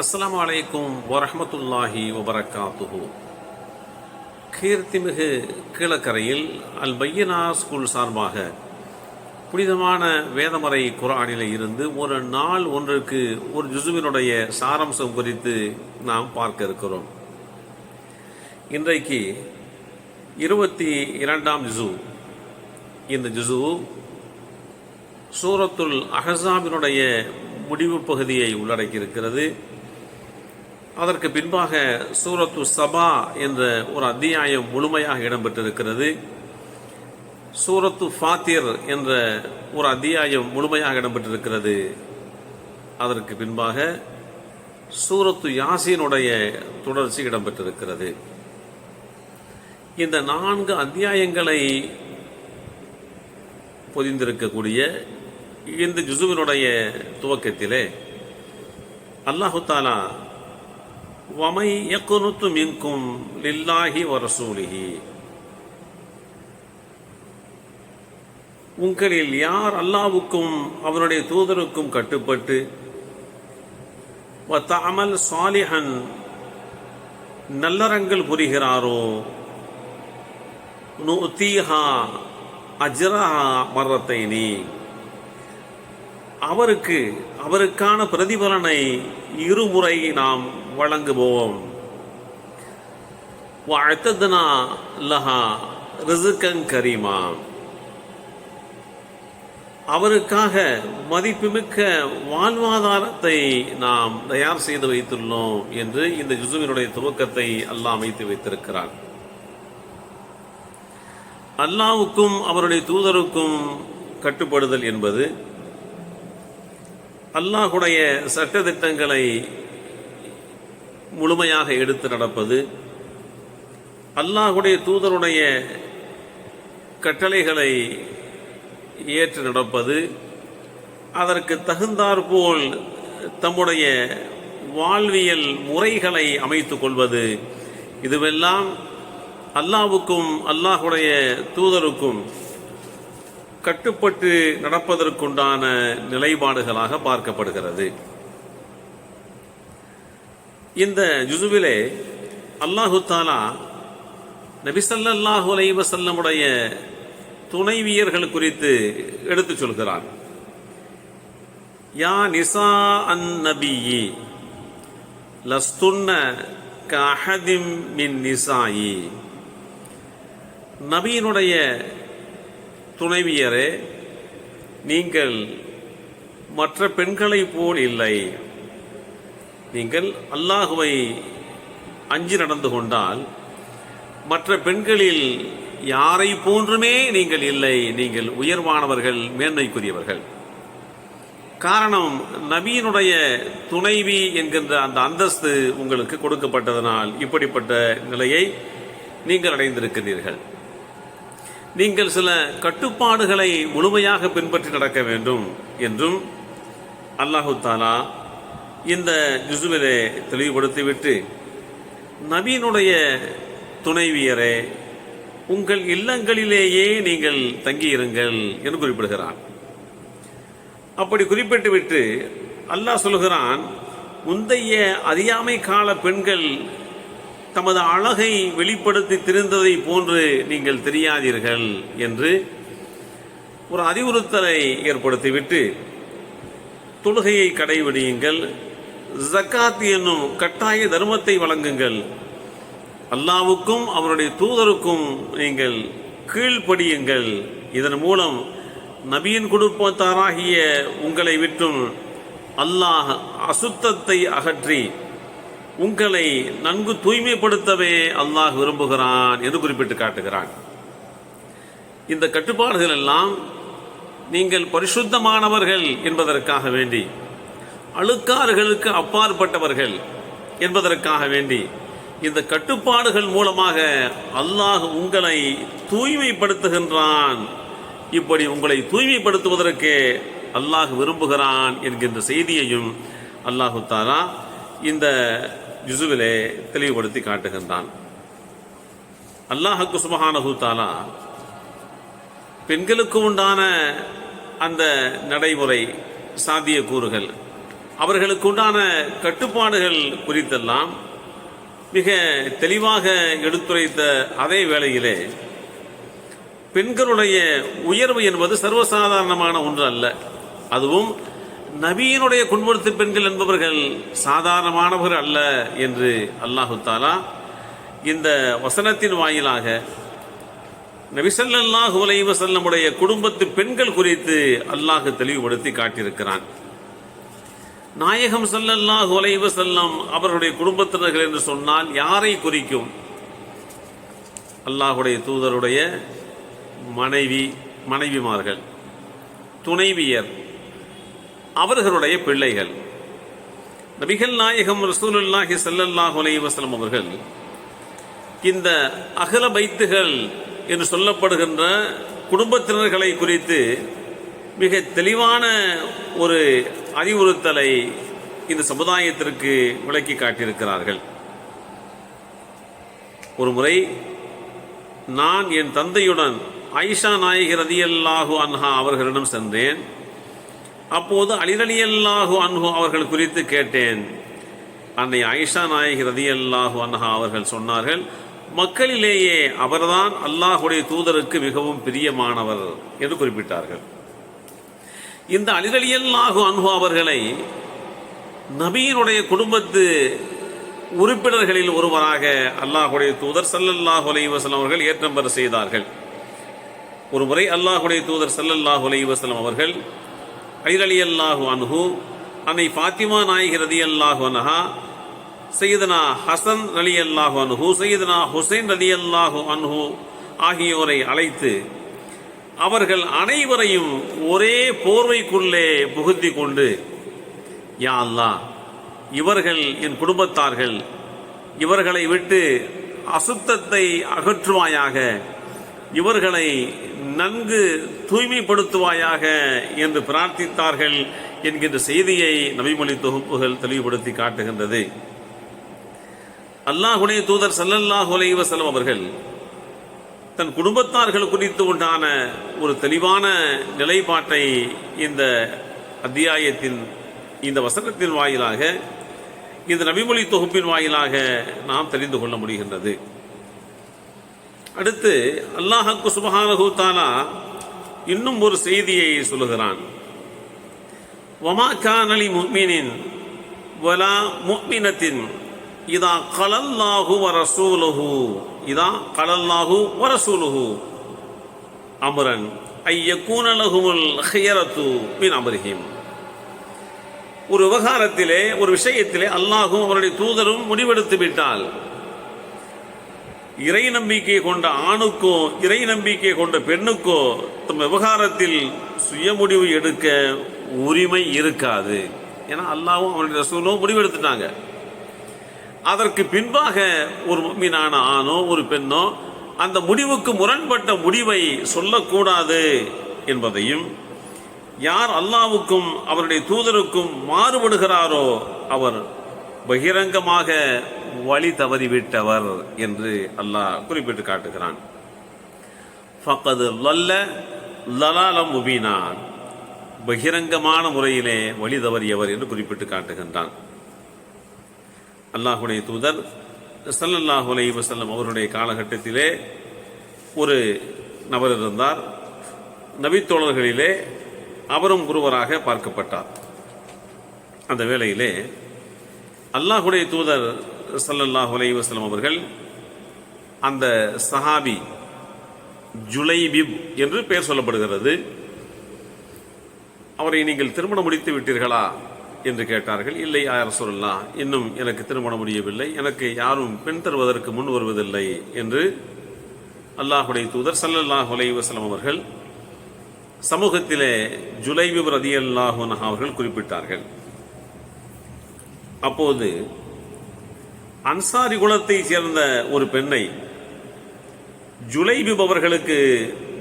அஸ்லாம் வலைக்கும் வரமத்துல்லாஹி வபரகாத்துஹு. கீர்த்திமிகு கீழக்கரையில் அல் பையனா ஸ்கூல் சார்பாக புனிதமான வேதமறை குரானில் இருந்து ஒரு நாள் ஒன்றுக்கு ஒரு ஜுசுவினுடைய சாரம்சம் குறித்து நாம் பார்க்க இருக்கிறோம். இன்றைக்கு இருபத்தி இரண்டாம் ஜுசு. இந்த ஜுசு சூரத்துல் அஹசாபினுடைய முடிவு பகுதியை உள்ளடக்கியிருக்கிறது. அதற்கு பின்பாக சூரத்து சபா என்ற ஒரு அத்தியாயம் முழுமையாக இடம்பெற்றிருக்கிறது. சூரத்து ஃபாத்திர் என்ற ஒரு அத்தியாயம் முழுமையாக இடம்பெற்றிருக்கிறது. அதற்கு பின்பாக சூரத்து யாசினுடைய தொடர்ச்சி இடம்பெற்றிருக்கிறது. இந்த நான்கு அத்தியாயங்களை பொதிந்திருக்கக்கூடிய இந்த ஜுசுவினுடைய துவக்கத்திலே அல்லாஹு தாலா வமை யக்குனுத்து மின்கும் லில்லாஹி வரசூலிஹி உங்களில் யார் அல்லாவுக்கும் அவனுடைய தூதருக்கும் கட்டுப்பட்டு அமல் சாலிஹன் நல்லறங்கள் புரிகிறாரோ நுத்தீஹா அஜ்ரஹா மரத்தைனி அவருக்கு அவருக்கான பிரதிபலனை இருமுறை நாம் வழங்குவோம். வாழ்த்ததுனா லஹா ரிசுக்கங் கரீமா அவருக்காக மதிப்புமிக்க வாழ்வாதாரத்தை நாம் தயார் செய்து வைத்துள்ளோம் என்று இந்த ஜுசுவினுடைய துவக்கத்தை அல்லாஹ் அமைத்து வைத்திருக்கிறார். அல்லாவுக்கும் அவருடைய தூதருக்கும் கட்டுப்படுதல் என்பது அல்லாஹுடைய சட்டத்திட்டங்களை முழுமையாக எடுத்து நடப்பது அல்லாஹுடைய தூதருடைய கட்டளைகளை ஏற்று நடப்பது அதற்கு தகுந்தாற்போல் தம்முடைய வாழ்வியல் முறைகளை அமைத்துக் கொள்வது இதுவெல்லாம் அல்லாவுக்கும் அல்லாஹுடைய தூதருக்கும் கட்டுப்பட்டு நடப்பதற்குண்டான நிலைப்பாடுகளாக பார்க்கப்படுகிறது. இந்த ஜுசுவிலே அல்லாஹு தாலா நபிசல்லாஹு அலைவசல்லமுடைய துணைவியர்கள் குறித்து எடுத்து சொல்கிறார். யா நிசா அன் நபியி லஸ்துன்ன கஹதிம் மின் நிசாயி. நபியினுடைய துணைவியரே நீங்கள் மற்ற பெண்களை போல் இல்லை. நீங்கள் அல்லாஹுவை அஞ்சி நடந்து கொண்டால் மற்ற பெண்களில் யாரை போன்றுமே நீங்கள் இல்லை. நீங்கள் உயர்வானவர்கள் மேன்மைக்குரியவர்கள். காரணம் நபியினுடைய துணைவி என்கின்ற அந்த அந்தஸ்து உங்களுக்கு கொடுக்கப்பட்டதனால் இப்படிப்பட்ட நிலையை நீங்கள் அடைந்திருக்கிறீர்கள். நீங்கள் சில கட்டுப்பாடுகளை முழுமையாக பின்பற்றி நடக்க வேண்டும் என்றும் அல்லாஹு தாலா இந்த ஜுசுவிலே தெளிவுபடுத்திவிட்டு நபீனுடைய துணைவியரே உங்கள் இல்லங்களிலேயே நீங்கள் தங்கியிருங்கள் என்று குறிப்பிடுகிறான். அப்படி குறிப்பிட்டுவிட்டு அல்லாஹ் சொல்கிறான் முந்தைய அறியாமை கால பெண்கள் தமது அழகை வெளிப்படுத்தி திரிந்ததை போன்று நீங்கள் தெரியாதீர்கள் என்று ஒரு அறிவுறுத்தலை ஏற்படுத்திவிட்டு தொழுகையை கடைபிடியுங்கள். ஜக்காத் என்னும் கட்டாய தர்மத்தை வழங்குங்கள். அல்லாவுக்கும் அவருடைய தூதருக்கும் நீங்கள் கீழ்ப்படியுங்கள். இதன் மூலம் நபியின் குடும்பத்தாராகிய உங்களை விட்டும் அல்லாஹ் அசுத்தத்தை அகற்றி உங்களை நன்கு தூய்மைப்படுத்தவே அல்லாஹ் விரும்புகிறான் என்று குறிப்பிட்டு காட்டுகிறான். இந்த கட்டுப்பாடுகள் எல்லாம் நீங்கள் பரிசுத்தமானவர்கள் என்பதற்காக வேண்டி அழுக்காறுகளுக்கு அப்பாற்பட்டவர்கள் என்பதற்காக வேண்டி இந்த கட்டுப்பாடுகள் மூலமாக அல்லாஹ் உங்களை தூய்மைப்படுத்துகின்றான். இப்படி உங்களை தூய்மைப்படுத்துவதற்கு அல்லாஹ் விரும்புகிறான் என்கின்ற செய்தியையும் அல்லாஹு தாலா இந்த ஜுசுவிலே தெளிவுபடுத்தி காட்டுகின்றான். அல்லாஹுக்கு சுபஹானஹு தாலா பெண்களுக்கு உண்டான அந்த நடைமுறை சாத்திய கூறுகள் அவர்களுக்கு உண்டான கட்டுப்பாடுகள் குறித்தெல்லாம் மிக தெளிவாக எடுத்துரைத்த அதே வேளையிலே பெண்களுடைய உயர்வு என்பது சர்வசாதாரணமான ஒன்று அல்ல. அதுவும் நபியினுடைய குன்படுத்து பெண்கள் என்பவர்கள் சாதாரணமானவர் அல்ல என்று அல்லாஹு தாலா இந்த வசனத்தின் வாயிலாக நபிசல்லாஹு அலைஹி செல்லமுடைய குடும்பத்து பெண்கள் குறித்து அல்லாஹ் தெளிவுபடுத்தி காட்டியிருக்கிறான். நாயகம் ஸல்லல்லாஹு அலைஹி செல்லம் அவர்களுடைய குடும்பத்தினர்கள் என்று சொன்னால் யாரை குறிக்கும்? அல்லாஹுடைய தூதருடைய மனைவி மனைவிமார்கள் துணைவியர் அவர்களுடைய பிள்ளைகள். நபிகள் நாயகம் ரசூலுல்லாஹி ஸல்லல்லாஹு அலைஹி வஸல்லம் அவர்கள் இந்த அகல பைத்துகள் என்று சொல்லப்படுகின்ற குடும்பத்தினர்களை குறித்து மிக தெளிவான ஒரு அறிவுறுத்தலை இந்த சமுதாயத்திற்கு விளக்கி காட்டியிருக்கிறார்கள். ஒரு முறை நான் என் தந்தையுடன் ஐஷா நாயகி ரதியல்லாஹு அன்ஹா அவர்களிடம் சென்றேன். அப்போது அலிரலியல்லாஹு அன்ஹு அவர்கள் குறித்து கேட்டேன். அன்னை ஐஷா நாயகி ரதியல்லாஹு அன்ஹா அவர்கள் சொன்னார்கள் மக்களிலேயே அவர்தான் அல்லாஹுடைய தூதருக்கு மிகவும் பிரியமானவர் என்று குறிப்பிட்டார்கள். இந்த அலிரலியல்லாஹு அன்பு அவர்களை நபியினுடைய குடும்பத்து உறுப்பினர்களில் ஒருவராக அல்லாஹுடைய தூதர் ஸல்லல்லாஹு அலைவசலம் அவர்கள் ஏற்றம் பெற செய்தார்கள். ஒரு முறை அல்லாஹுடைய தூதர் ஸல்லல்லாஹு அலைவசலம் அவர்கள் ஐரலி அல்லாஹு அன்ஹு அன்னை ஃபாத்திமா நாயகி ரதி அல்லாஹு அன்ஹா சையதனா ஹசன் அலி அல்லாஹு அன்ஹு சையதனா ஹுசைன் ரதி அல்லாஹு அன்ஹு ஆகியோரை அழைத்து அவர்கள் அனைவரையும் ஒரே போர்வைக்குள்ளே புகுத்தி கொண்டு யா அல்லாஹ் இவர்கள் என் குடும்பத்தார்கள் இவர்களை விட்டு அசுத்தத்தை அகற்றுவாயாக இவர்களை நன்கு தூய்மைப்படுத்துவாயாக என்று பிரார்த்தித்தார்கள் என்கின்ற செய்தியை நபிமொழி தொகுப்புகள் தெளிவுபடுத்தி காட்டுகின்றது. அல்லாஹுடைய தூதர் ஸல்லல்லாஹு அலைஹி அவர்கள் தன் குடும்பத்தார்கள் குறித்து உண்டான ஒரு தெளிவான நிலைப்பாட்டை இந்த அத்தியாயத்தின் இந்த வசனத்தின் வாயிலாக இந்த நபிமொழி தொகுப்பின் வாயிலாக நாம் தெரிந்து கொள்ள முடிகின்றது. அடுத்து அல்லாஹக்கு சுபஹானஹு தாலா இன்னும் ஒரு செய்தியை சொல்லுகிறான். வமா கானலி முக்மினின் வலா முக்மினத்தின் இதா கலல்லாஹு வரசூலுஹு இதா கலல்லாஹு வரசூலுகு அமரன் ஐயக்கூனலகுமுல் லஹுமுல் மின் அமருகிம் ஒரு விவகாரத்திலே ஒரு விஷயத்திலே அல்லாஹும் அவருடைய தூதரும் முடிவெடுத்து விட்டால் இறை நம்பிக்கை கொண்ட ஆணுக்கோ இறை நம்பிக்கை கொண்ட பெண்ணுக்கோ தம் விவகாரத்தில் சுய முடிவு எடுக்க உரிமை இருக்காது. ஏன்னா அல்லாவும் அவனுடைய ரசூலும் முடிவெடுத்துட்டாங்க. அதற்கு பின்பாக ஒரு மீனான ஆணோ ஒரு பெண்ணோ அந்த முடிவுக்கு முரண்பட்ட முடிவை சொல்லக்கூடாது என்பதையும் யார் அல்லாவுக்கும் அவருடைய தூதருக்கும் மாறுபடுகிறாரோ அவர் பகிரங்கமாக வழி தவறிவிட்டவர் என்று அல்லாஹ் குறிப்பிட்டு காட்டுகிறான். ஃபக்கது லல்ல லலாலம் முபீனா. பகிரங்கமான முறையிலே வழி தவறியவர் என்று குறிப்பிட்டு காட்டுகின்றான். அல்லாஹுடைய தூதர் சல்லல்லாஹு அலி வசல்லம் அவருடைய காலகட்டத்திலே ஒரு நபர் இருந்தார். நபித்தோழர்களிலே அவரும் குருவராக பார்க்கப்பட்டார். அந்த வேளையிலே அல்லாஹுடைய தூதர் சல்லல்லாஹு அலி வஸல்லம் அவர்கள் அந்த சஹாபி ஜுலைபிப் என்று பெயர் சொல்லப்படுகிறது. அவரை நீங்கள் திருமணம் முடித்து விட்டீர்களா? என்று கேட்டார்கள் இல்லை யார் சொல்லலாம் இன்னும் எனக்கு திருமணம் முடியவில்லை எனக்கு யாரும் பெண் தருவதற்கு முன் வருவதில்லை என்று அல்லாஹுடைய தூதர் சல்லல்லாஹ் அலைஹி அவர்கள் சமூகத்திலே ஜுலைபிப் ரதியல்லாஹு அன்ஹா அவர்கள் குறிப்பிட்டார்கள். அப்போது அன்சாரி குலத்தை சேர்ந்த ஒரு பெண்ணை ஜுலைபிப் அவர்களுக்கு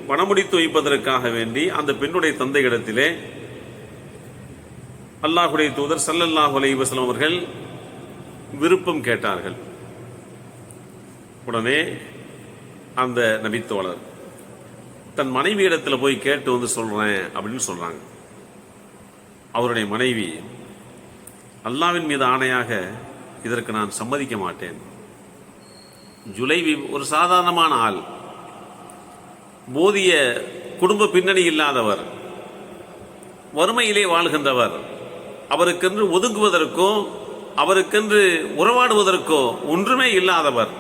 பணமுடித்து வைப்பதற்காக வேண்டி அந்த பெண்ணுடைய தந்தையிடத்திலே அல்லாஹுடைய தூதர் சல்லல்லாஹ் அலைஹி அவர்கள் விருப்பம் கேட்டார்கள். உடனே அந்த நபித்தோழர் தன் மனைவி இடத்துல போய் கேட்டு வந்து சொல்றேன் அப்படின்னு சொல்றாங்க. அவருடைய மனைவி அல்லாவின் மீது ஆணையாக இதற்கு நான் சம்மதிக்க மாட்டேன். ஜுலைவி ஒரு சாதாரணமான ஆள். போதிய குடும்ப பின்னணி இல்லாதவர். வறுமையிலே வாழ்கின்றவர். அவருக்கென்று ஒதுங்குவதற்கோ அவருக்கென்று உறவாடுவதற்கோ ஒன்றுமே இல்லாதவர்.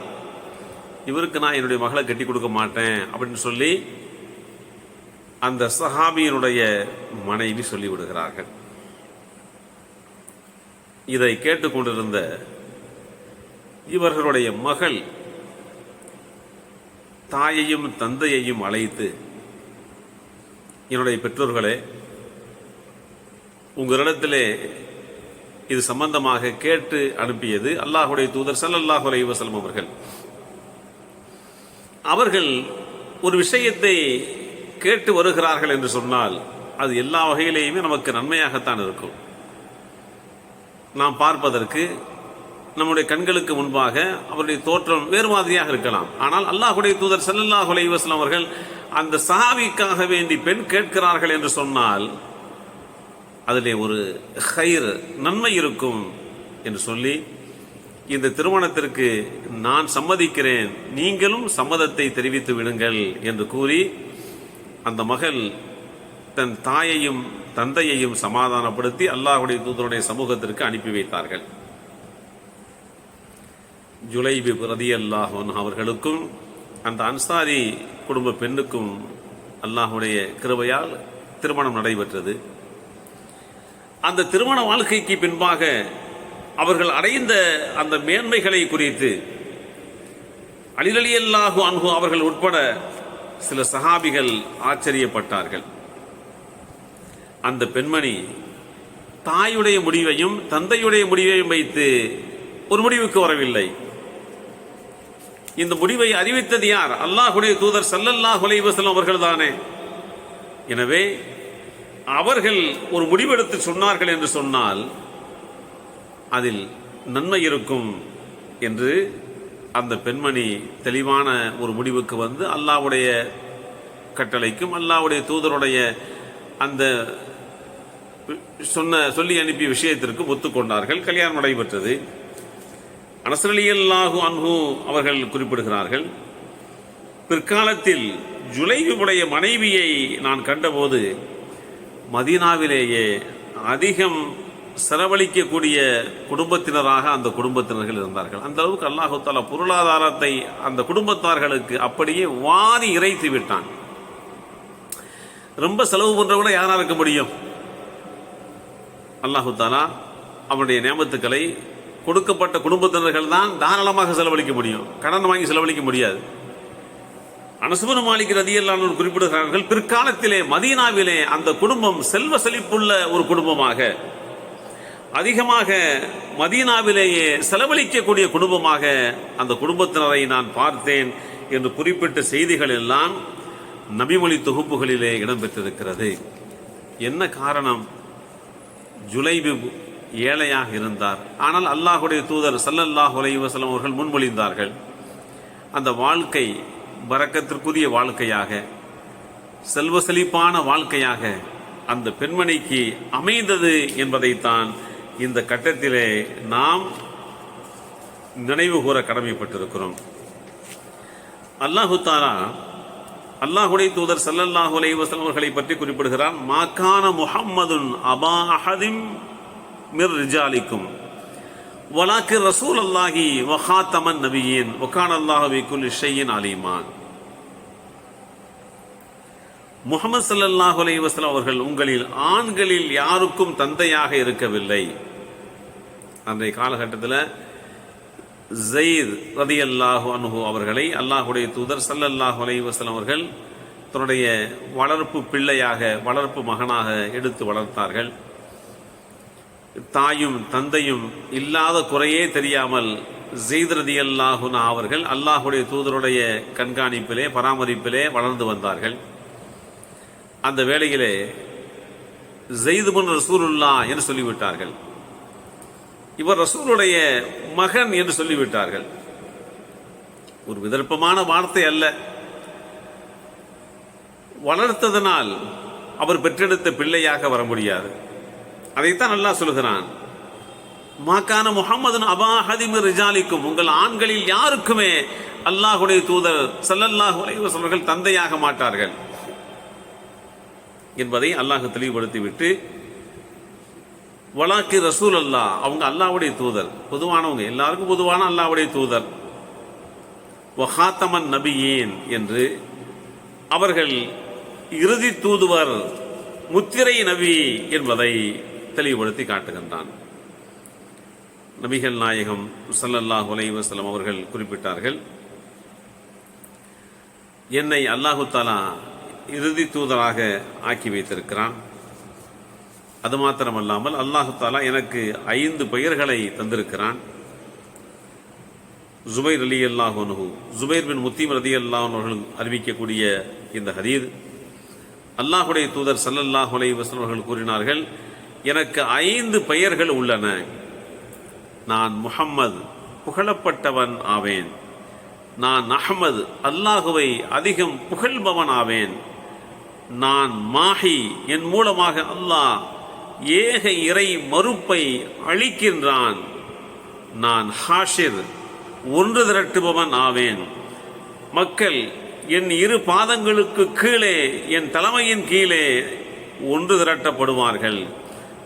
இவருக்கு நான் என்னுடைய மகளை கட்டி கொடுக்க மாட்டேன் அப்படின்னு சொல்லி அந்த சஹாபியினுடைய மனைவி சொல்லிவிடுகிறார்கள். இதை கேட்டுக்கொண்டிருந்த இவர்களுடைய மகள் தாயையும் தந்தையையும் அழைத்து என்னுடைய பெற்றோர்களே உங்களிடத்திலே இது சம்பந்தமாக கேட்டு அனுப்பியது அல்லாஹுடைய தூதர் ஸல்லல்லாஹு அலைஹி வசலம் அவர்கள். அவர்கள் ஒரு விஷயத்தை கேட்டு வருகிறார்கள் என்று சொன்னால் அது எல்லா வகையிலேயுமே நமக்கு நன்மையாகத்தான் இருக்கும். நாம் பார்ப்பதற்கு நம்முடைய கண்களுக்கு முன்பாக அவருடைய தோற்றம் வேறு மாதிரியாக இருக்கலாம். ஆனால் அல்லாஹுடைய தூதர் ஸல்லல்லாஹு அலைஹி வஸல்லம் அவர்கள் அந்த சஹாவிக்காக வேண்டி பெண் கேட்கிறார்கள் என்று சொன்னால் அதிலே ஒரு ஹைர் நன்மை இருக்கும் என்று சொல்லி இந்த திருமணத்திற்கு நான் சம்மதிக்கிறேன் நீங்களும் சம்மதத்தை தெரிவித்து விடுங்கள் என்று கூறி அந்த மகள் தன் தாயையும் தந்தையையும் சமாதானப்படுத்தி அல்லாஹுடைய தூதருடைய சமூகத்திற்கு அனுப்பி வைத்தார்கள். ஜுலைபி ரதி அல்லாஹன் அவர்களுக்கும் அந்த அன்சாரி குடும்ப பெண்ணுக்கும் அல்லாஹுடைய கிருபையால் திருமணம் நடைபெற்றது. அந்த திருமண வாழ்க்கைக்கு பின்பாக அவர்கள் அடைந்த அந்த மேன்மைகளை குறித்து அலிலலி அல்லாஹு அன்ஹு அவர்கள் உட்பட சில சஹாபிகள் ஆச்சரியப்பட்டார்கள். அந்த பெண்மணி தாயுடைய முடிவையும் தந்தையுடைய முடிவையும் வைத்து ஒரு முடிவுக்கு வரவில்லை. இந்த முடிவை அறிவித்தது யார்? அல்லாஹுடைய தூதர் சல்லல்லாஹ் அலைஹி அவர்கள் தானே எனவே அவர்கள் ஒரு முடிவெடுத்து சொன்னார்கள் என்று சொன்னால் அதில் நன்மை இருக்கும் என்று அந்த பெண்மணி தெளிவான ஒரு முடிவுக்கு வந்து அல்லாஹ்வுடைய கட்டளைக்கும் அல்லாவுடைய தூதருடைய அந்த சொன்ன சொல்லி அனுப்பிய விஷயத்திற்கு ஒத்துக்கொண்டார்கள் கல்யாணம் நடைபெற்றது. அனசரலியல்லாஹு அன்ஹு அவர்கள் குறிப்பிடுகிறார்கள் பிற்காலத்தில் ஜுலைவுடைய மனைவியை நான் கண்டபோது மதீனாவிலேயே அதிகம் செலவழிக்கக்கூடிய குடும்பத்தினராக அந்த குடும்பத்தினர்கள் இருந்தார்கள். அந்த அளவுக்கு அல்லாஹு தாலா பொருளாதாரத்தை அந்த குடும்பத்தார்களுக்கு அப்படியே வாரி இறைத்து விட்டான். ரொம்ப செலவு பண்றவங்க யாரா இருக்க முடியும்? அல்லாஹு தாலா அவனுடைய நியமத்துக்களை கொடுக்கப்பட்ட குடும்பத்தினர்கள் தான் தாராளமாக செலவழிக்க முடியும். கடன் வாங்கி செலவழிக்க முடியாது. அனசுபன் மாலிக் ரதியல்லான குறிப்பிடுகிறார்கள் பிற்காலத்திலே மதீனாவிலே அந்த குடும்பம் செல்வ செழிப்புள்ள ஒரு குடும்பமாக அதிகமாக மதீனாவிலேயே செலவழிக்கக்கூடிய குடும்பமாக அந்த குடும்பத்தினரை நான் பார்த்தேன் என்று குறிப்பிட்ட செய்திகள் எல்லாம் நபிமொழி தொகுப்புகளிலே இடம்பெற்றிருக்கிறது. என்ன காரணம்? ஜுலைபி ஏழையாக இருந்தார். ஆனால் அல்லாஹுடைய தூதர் சல்லல்லாஹ் அலைஹி அவர்கள் முன்மொழிந்தார்கள். அந்த வாழ்க்கை வரக்கத்திற்குரிய வாழ்க்கையாக செல்வ செழிப்பான வாழ்க்கையாக அந்த பெண்மணிக்கு அமைந்தது என்பதைத்தான் இந்த கட்டத்திலே நாம் நினைவு கூற கடமைப்பட்டிருக்கிறோம். அல்லாஹு தாரா அல்லாஹுடைய தூதர் சல்லல்லாஹு அலைஹி அவர்களை பற்றி குறிப்பிடுகிறார் மாக்கான முஹம்மதுன் அபா அஹதிம் மிர் ரிஜாலிக்கும். வலாக்கு ரசூல் அல்லாஹி வஹாத்தமன் நபியின் வக்கான் அல்லாஹவி குல் இஷையின் அலிமான். முகமது சல்லாஹ் அலி வஸ்லாம் அவர்கள் உங்களில் ஆண்களில் யாருக்கும் தந்தையாக இருக்கவில்லை. அன்றைய காலகட்டத்தில் ஜெயித் ரதி அல்லாஹு அனுகு அவர்களை அல்லாஹுடைய தூதர் சல்லல்லாஹு அலி வஸ்லாம் அவர்கள் தன்னுடைய வளர்ப்பு பிள்ளையாக வளர்ப்பு மகனாக எடுத்து வளர்த்தார்கள். தாயும் தந்தையும் இல்லாத குறையே தெரியாமல் ஜெயித் ரதி அல்லாஹுனா அவர்கள் அல்லாஹுடைய தூதருடைய கண்காணிப்பிலே பராமரிப்பிலே வளர்ந்து வந்தார்கள். அந்த வேளையிலே ஜெயிது முன் ரசூலுல்லா என்று சொல்லிவிட்டார்கள். இவர் ரசூலுடைய மகன் என்று சொல்லிவிட்டார்கள். ஒரு விதர்ப்பமான வார்த்தை அல்ல. வளர்த்ததனால் அவர் பெற்றெடுத்த பிள்ளையாக வர முடியாது. அதைத்தான் நல்லா சொல்கிறான் மாக்கான முகமது அபா ஹதிமிர் ரிஜாலிக்கும். உங்கள் ஆண்களில் யாருக்குமே அல்லாஹுடைய தூதர் ஸல்லல்லாஹு அலைஹி அவர்கள் தந்தையாக மாட்டார்கள். என்பதை அல்லாஹ் தெளிவுபடுத்திவிட்டு வலாக்கி ரசூல் அல்லாஹ் அவங்க அல்லாஹ்வுடைய தூதர். பொதுவானவங்க எல்லாருக்கும் பொதுவான அல்லாவுடைய தூதர். வஹாத்தமன் நபியேன் என்று அவர்கள் இறுதி தூதுவர் முத்திரை நபி என்பதை தெளிவுபடுத்தி காட்டுகின்றான். நபிகள் நாயகம் சல்லல்லாஹ் உலைவசலம் அவர்கள் குறிப்பிட்டார்கள் என்னை அல்லாஹு தாலா இறுதி தூதராக ஆக்கி வைத்திருக்கிறான். அது மாத்திரமல்லாமல் அல்லாஹு தாலா எனக்கு ஐந்து பெயர்களை தந்திருக்கிறான். ஜுபைர் அலி அல்லாஹனு ஜுபைர் பின் முத்தீம் ரதி அல்லாஹர்கள் அறிவிக்கக்கூடிய இந்த ஹதீர் அல்லாஹுடைய தூதர் சல்லல்லாஹ் அலைஹி வஸல்லம் அவர்கள் கூறினார்கள் எனக்கு ஐந்து பெயர்கள் உள்ளன. நான் முகம்மது புகழப்பட்டவன் ஆவேன். நான் அஹமது அல்லாஹுவை அதிகம் புகழ்பவன் ஆவேன். நான் மாஹி என் மூலமாக அல்லாஹ் ஏக இறை மறுப்பை அழிக்கின்றான் நான் ஹாஷிர் ஒன்று திரட்டுபவன் ஆவேன். மக்கள் என் இரு பாதங்களுக்கு கீழே என் தலைமையின் கீழே ஒன்று திரட்டப்படுவார்கள்.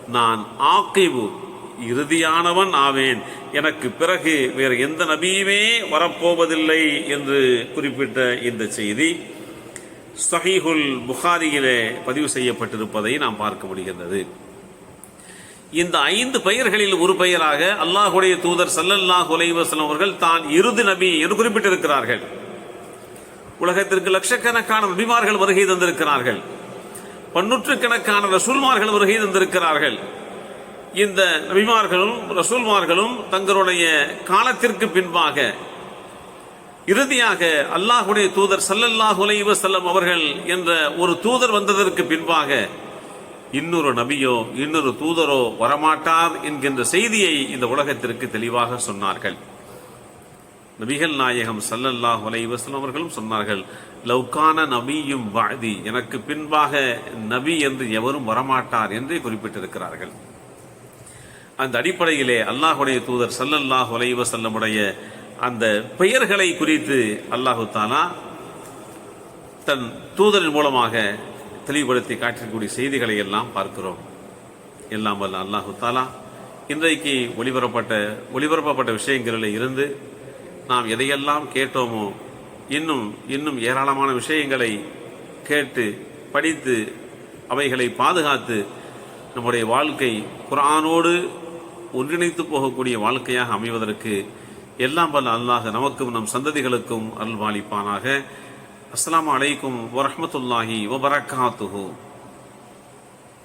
நான் ஆக்கிபு இறுதியானவன் ஆவேன். எனக்கு பிறகு வேறு எந்த நபியுமே வரப்போவதில்லை என்று குறிப்பிட்ட இந்த செய்தி சஹீஹுல் புகாரியிலே பதிவு செய்யப்பட்டிருப்பதை நாம் பார்க்க முடிகின்றது. இந்த ஐந்து பெயர்களில் ஒரு பெயராக அல்லாஹுடைய தூதர் சல்லல்லாஹ் உலைவசலம் அவர்கள் தான் இறுதி நபி என்று குறிப்பிட்டிருக்கிறார்கள். உலகத்திற்கு லட்சக்கணக்கான நபிமார்கள் வருகை தந்திருக்கிறார்கள். பன்னூற்றுக்கணக்கான ரசூல்மார்கள் வருகை தந்திருக்கிறார்கள். இந்த நபிமார்களும் ரசூல்மார்களும் தங்களுடைய காலத்திற்கு பின்பாக இறுதியாக அல்லாஹுடைய தூதர் சல்லல்லாஹு செல்லம் அவர்கள் என்ற ஒரு தூதர் வந்ததற்கு பின்பாக இன்னொரு நபியோ இன்னொரு தூதரோ வரமாட்டார் என்கின்ற செய்தியை இந்த உலகத்திற்கு தெளிவாக சொன்னார்கள். நபிகள் நாயகம் சல்லல்லாஹ் அலைஹி அவர்களும் சொன்னார்கள் லவ்கான நபியும் வாதி எனக்கு பின்பாக நபி என்று எவரும் வரமாட்டார் என்றே குறிப்பிட்டிருக்கிறார்கள். அந்த அடிப்படையிலே அல்லாஹுடைய தூதர் சல்லல்லாஹ் அலைஹி அந்த பெயர்களை குறித்து அல்லாஹு தாலா தன் தூதரின் மூலமாக தெளிவுபடுத்தி காட்டக்கூடிய செய்திகளை எல்லாம் பார்க்கிறோம். எல்லாம் வல்ல அல்லாஹு தாலா இன்றைக்கு ஒளிபரப்பட்ட ஒளிபரப்பப்பட்ட விஷயங்களில் இருந்து நாம் எதையெல்லாம் கேட்டோமோ இன்னும் இன்னும் ஏராளமான விஷயங்களை கேட்டு படித்து அவைகளை பாதுகாத்து நம்முடைய வாழ்க்கை குரானோடு ஒன்றிணைத்து போகக்கூடிய வாழ்க்கையாக அமைவதற்கு எல்லாம் வல்ல அல்லாஹ் நமக்கும் நம் சந்ததிகளுக்கும் அருள்வாளிப்பானாக. அஸ்லாம் அலைக்கும் வரமத்துல்லாஹி வபரகாத்துஹூ.